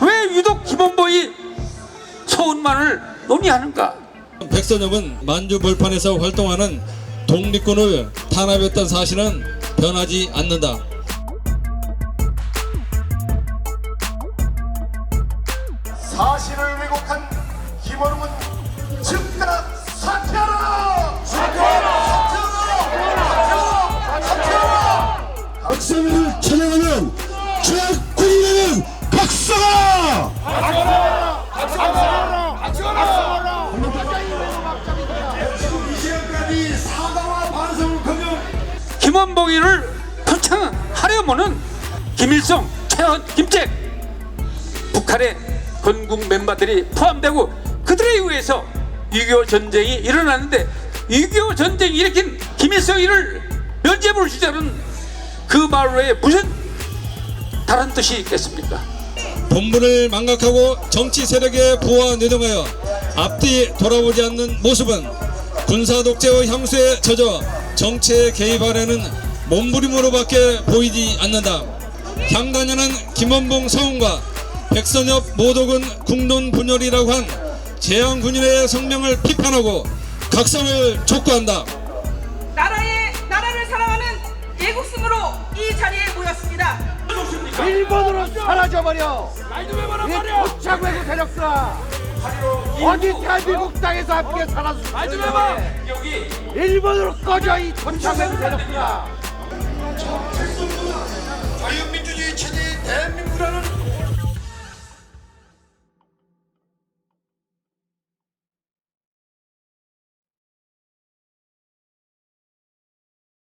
왜 유독 김원보의 소원만을 논의하는가? 백선엽은 만주 벌판에서 활동하는 독립군을 탄압했던 사실은 변하지 않는다. 사실을 왜곡한 김원웅은 즉각 사퇴하라! 사퇴하라! 사퇴하라! 사퇴하라! 박사를 찬양하면 박사가 이제까지 사과와 반성커녕 김원봉이를 표창하려면은 김일성, 최현, 김책 북한의 건국 멤버들이 포함되고 그들에 의해서 6.25 전쟁이 일어났는데 6.25 전쟁이 일으킨 김일성이를 면죄부를 주자는 그말 외에 무슨 다른 뜻이 있겠습니까? 본분을 망각하고 정치 세력에 부와 내동하여 앞뒤 돌아보지 않는 모습은 군사 독재의 향수에 젖어 정치에 개입하려는 몸부림으로밖에 보이지 않는다. 향단연한 김원봉 서훈과 백선엽 모독은 국론 분열이라고 한 재앙 군인의 성명을 비판하고 각성을 촉구한다. 자리에 모였습니다. 일본으로 사라져버려. 이 고착 외국 세력들아 어디 대한민국 땅에서 함께 살았어 여기. 일본으로 꺼져 이 고착 외국 세력들아 자유민주주의 체제의 대한민국이라는